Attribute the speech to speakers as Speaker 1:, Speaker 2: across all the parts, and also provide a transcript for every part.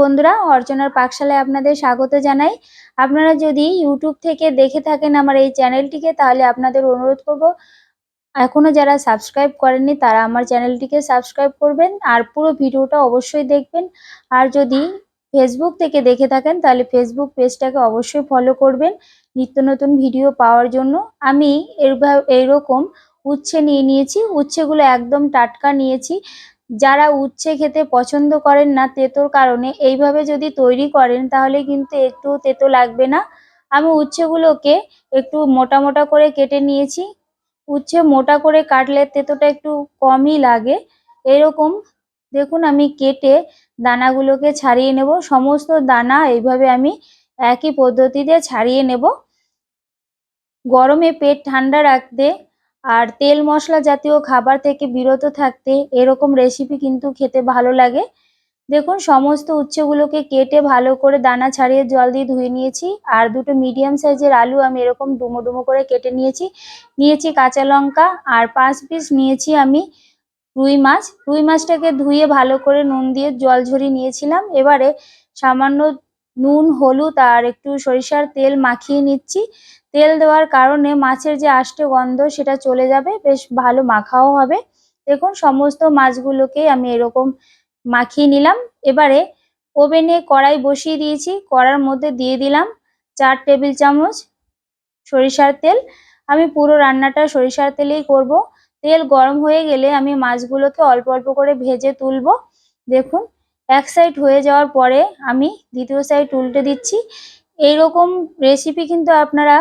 Speaker 1: বন্ধুরা, অর্চনার পাকশালায় আপনাদের স্বাগত জানাই। আপনারা যদি ইউটিউব থেকে দেখে থাকেন আমার এই চ্যানেলটিকে, তাহলে আপনাদের অনুরোধ করব, এখনও যারা সাবস্ক্রাইব করেননি, তারা আমার চ্যানেলটিকে সাবস্ক্রাইব করবেন, আর পুরো ভিডিওটা অবশ্যই দেখবেন। আর যদি ফেসবুক থেকে দেখে থাকেন, তাহলে ফেসবুক পেজটাকে অবশ্যই ফলো করবেন, নিত্য নতুন ভিডিও পাওয়ার জন্য। আমি এইরকম উচ্ছে নিয়ে নিয়েছি, উচ্ছেগুলো একদম টাটকা নিয়েছি। যারা উচ্ছে খেতে পছন্দ করেন না তেতোর কারণে এইভাবে যদি তৈরি করেন, তাহলে কিন্তু একটু তেতো লাগবে না। আমি উচ্ছেগুলোকে একটু মোটা মোটা করে কেটে নিয়েছি। উচ্ছে মোটা করে কাটলে তেতোটা একটু কমই লাগে। এরকম দেখুন, আমি কেটে দানাগুলোকে ছাড়িয়ে নেব। সমস্ত দানা এইভাবে আমি একই পদ্ধতিতে ছাড়িয়ে নেব। গরমে পেট ঠান্ডা রাখতে আর তেল মশলা জাতীয় খাবার থেকে বিরত থাকতে এরকম রেসিপি কিন্তু খেতে ভালো লাগে। দেখুন, সমস্ত উচ্ছেগুলোকে কেটে ভালো করে দানা ছাড়িয়ে জল দিয়ে ধুয়ে নিয়েছি। আর দুটো মিডিয়াম সাইজের আলু আমি এরকম ডুমো ডুমো করে কেটে নিয়েছি। নিয়েছি কাঁচা লঙ্কা আর পাঁচ পিস নিয়েছি আমি রুই মাছ। রুই মাছটাকে ধুয়ে ভালো করে নুন দিয়ে জল ঝরিয়ে নিয়েছিলাম। এবারে সামান্য নুন, হলুদ আর একটু সরিষার তেল মাখিয়ে নিচ্ছি। তেল দেওয়ার কারণে মাছের যে আষ্টে গন্ধ সেটা চলে যাবে, বেশ ভালো মাখাও হবে। দেখুন, সমস্ত মাছগুলোকে আমি এরকম মাখিয়ে নিলাম। এবারে ওভেনে কড়াই বসিয়ে দিয়েছি, কড়ার মধ্যে দিয়ে দিলাম চার টেবিল চামচ সরিষার তেল। আমি পুরো রান্নাটা সরিষার তেলেই করব। তেল গরম হয়ে গেলে আমি মাছগুলোকে অল্প অল্প করে ভেজে তুলবো। দেখুন এক সাইড হয়ে যাওয়ার পরে আমি দ্বিতীয় সাইড উল্টে দিচ্ছি। এই রকম রেসিপি কিন্তু আপনারা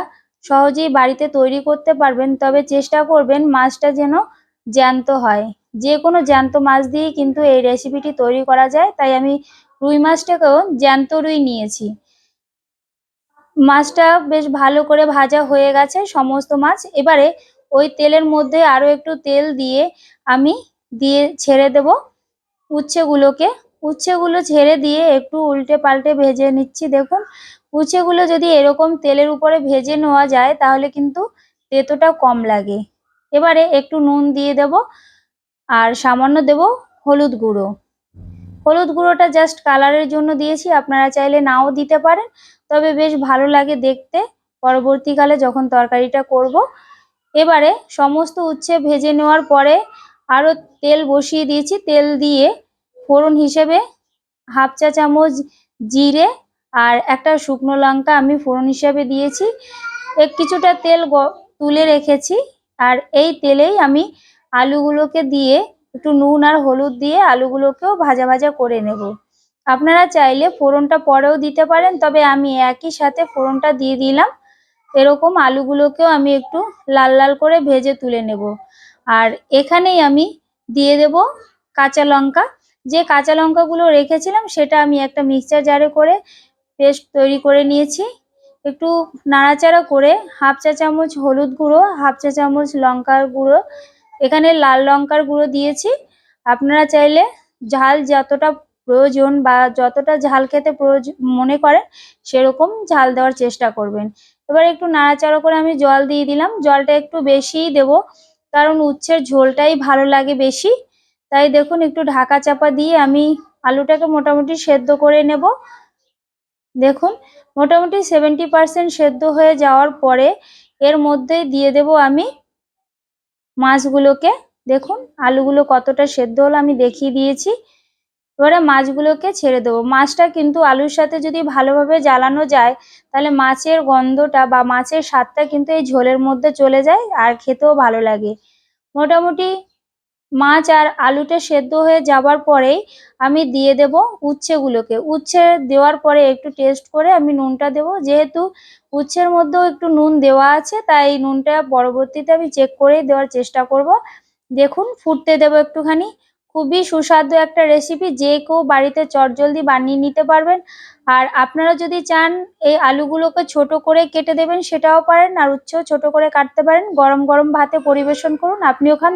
Speaker 1: সহজেই বাড়িতে তৈরি করতে পারবেন, তবে চেষ্টা করবেন মাছটা যেন জ্যান্ত হয়। যে কোনো জ্যান্ত মাছ দিয়েই কিন্তু এই রেসিপিটি তৈরি করা যায়, তাই আমি রুই মাছটাকেও জ্যান্ত রুই নিয়েছি। মাছটা বেশ ভালো করে ভাজা হয়ে গেছে সমস্ত মাছ। এবারে ওই তেলের মধ্যে আরও একটু তেল দিয়ে আমি দিয়ে ছেড়ে দেব উচ্ছেগুলোকে। উচ্ছেগুলো ছেড়ে দিয়ে একটু উল্টে পাল্টে ভেজে নিচ্ছি, দেখুন। উচ্ছেগুলো যদি এরকম তেলের উপরে ভেজে নেওয়া যায়, তাহলে কিন্তু তেতোটা কম লাগে। এবারে একটু নুন দিয়ে দেব আর সামান্য দেব হলুদ গুঁড়ো। হলুদ গুঁড়োটা জাস্ট কালারের জন্য দিয়েছি, আপনারা চাইলে নাও দিতে পারেন। তবে বেশ ভালো লাগে দেখতে। পরবর্তীকালে যখন তরকারিটা করব, এবারে সমস্ত উচ্ছে ভেজে নেওয়ার পরে আরও তেল বসিয়ে দিয়েছি। তেল দিয়ে ফোড়ন হিসেবে হাফ চা চামচ জিরে আর একটা শুকনো লঙ্কা আমি ফোড়ন হিসেবে দিয়েছি। এক কিছুটা তেল তুলে রেখেছি আর এই তেলেই আমি আলুগুলোকে দিয়ে একটু নুন আর হলুদ দিয়ে আলুগুলোকেও ভাজা ভাজা করে নেব। আপনারা চাইলে ফোড়নটা পরেও দিতে পারেন, তবে আমি একই সাথে ফোড়নটা দিয়ে দিলাম। এরকম আলুগুলোকেও আমি একটু লাল লাল করে ভেজে তুলে নেব। আর এখানেই আমি দিয়ে দেব কাঁচা লঙ্কা। যে কাঁচা লঙ্কাগুলো রেখেছিলাম সেটা আমি একটা মিক্সচার জারে করে পেস্ট তৈরি করে নিয়েছি। একটু নাড়াচাড়া করে হাফ চা চামচ হলুদ গুঁড়ো, হাফ চা চামচ লঙ্কার গুঁড়ো, এখানে লাল লঙ্কার গুঁড়ো দিয়েছি। আপনারা চাইলে ঝাল যতটা প্রয়োজন বা যতটা ঝাল খেতে প্রয়োজন মনে করেন সেরকম ঝাল দেওয়ার চেষ্টা করবেন। এবার একটু নাড়াচাড়া করে আমি জল দিয়ে দিলাম। জলটা একটু বেশিই দেব, কারণ উচ্ছের ঝোলটাই ভালো লাগে বেশি। তাই দেখুন, একটু ঢাকা চাপা দিয়ে আমি আলুটাকে মোটামুটি সেদ্ধ করে নেব। দেখুন, মোটামুটি সেভেন্টি পারসেন্ট সেদ্ধ হয়ে যাওয়ার পরে এর মধ্যে দিয়ে দেব আমি মাছগুলোকে। দেখুন, আলুগুলো কতটা সেদ্ধ হলো আমি দেখিয়ে দিয়েছি। এবারে মাছগুলোকে ছেড়ে দেবো। মাছটা কিন্তু আলুর সাথে যদি ভালোভাবে জ্বালানো যায়, তাহলে মাছের গন্ধটা বা মাছের স্বাদটা কিন্তু এই ঝোলের মধ্যে চলে যায় আর খেতেও ভালো লাগে। মোটামুটি মাছ আর আলুটা সেদ্ধ হয়ে যাবার পরেই আমি দিয়ে দেব উচ্ছেগুলোকে। উচ্ছে দেওয়ার পরে একটু টেস্ট করে আমি নুনটা দেব। যেহেতু উচ্ছের মধ্যেও একটু নুন দেওয়া আছে, তাই নুনটা পরবর্তীতে আমি চেক করেই দেওয়ার চেষ্টা করব। দেখুন, ফুটতে দেবো একটুখানি। খুবই সুস্বাদু একটা রেসিপি যে কেউ বাড়িতে চটজলদি বানিয়ে নিতে পারবেন। আর আপনারা যদি চান, এই আলুগুলোকে ছোট করে কেটে দেবেন, সেটাও পারেন। আর উচ্ছেও ছোট করে কাটতে পারেন। গরম গরম ভাতে পরিবেশন করুন। আপনিও খান